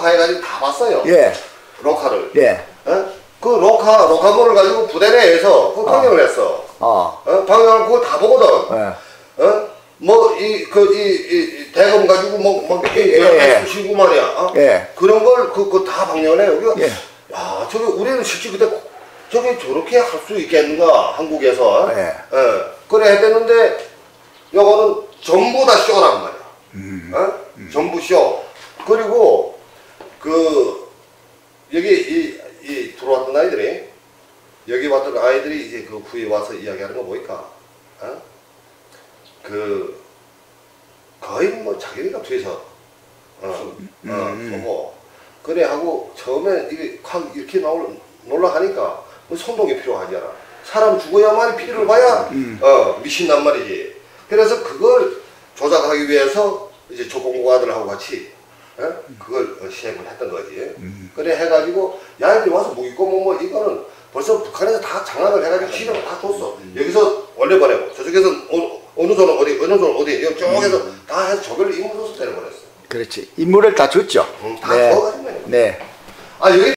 로카 해가지고 다 봤어요. 예, 로카를. 예, 어? 그 로카 로카몰을 가지고 부대 내에서 그 방영을 했어. 어, 어? 방영을 그거 다 보거든. 예, 어? 뭐, 이, 그, 이, 이, 이 대검 가지고 뭐, 뭐, 이, 예, 예. 쑤시고 말이야. 어? 예. 그런 걸, 그, 그 다 방영을 해. 여기가, 예. 야, 저게, 우리는 실제 그때, 저게 저렇게 할 수 있겠는가, 한국에서. 예. 예. 그래 했는데, 요거는 전부 다 쇼란 말이야. 음. 어? 전부 쇼. 그리고, 그, 여기, 이, 이, 들어왔던 아이들이, 여기 왔던 아이들이 이제 그 후에 와서 이야기하는 거 뭐니까, 어? 그 거의 뭐 자기네가 뒤에서 어, 어, 보고 그래 하고 처음에 이게 확 이렇게 나올 놀라 하니까 뭐 선동이 필요하잖아. 사람 죽어야만 피를 봐야 어 미친단 말이지. 그래서 그걸 조작하기 위해서 이제 조공고 아들하고 같이 어? 그걸 어, 시행을 했던 거지. 그래 해가지고 야이들이 와서 무기고 뭐, 뭐 이거는 벌써 북한에서 다 장악을 해가지고 시력을 다 줬어. 여기서 원래 보내고 저쪽에서 어, 어느 손은 어디 어느 손은 어디 이쪽에서 다 해서 저걸 임무로서 때려버렸어. 그렇지. 인물을 다 줬죠. 응, 다 네. 네. 아 여기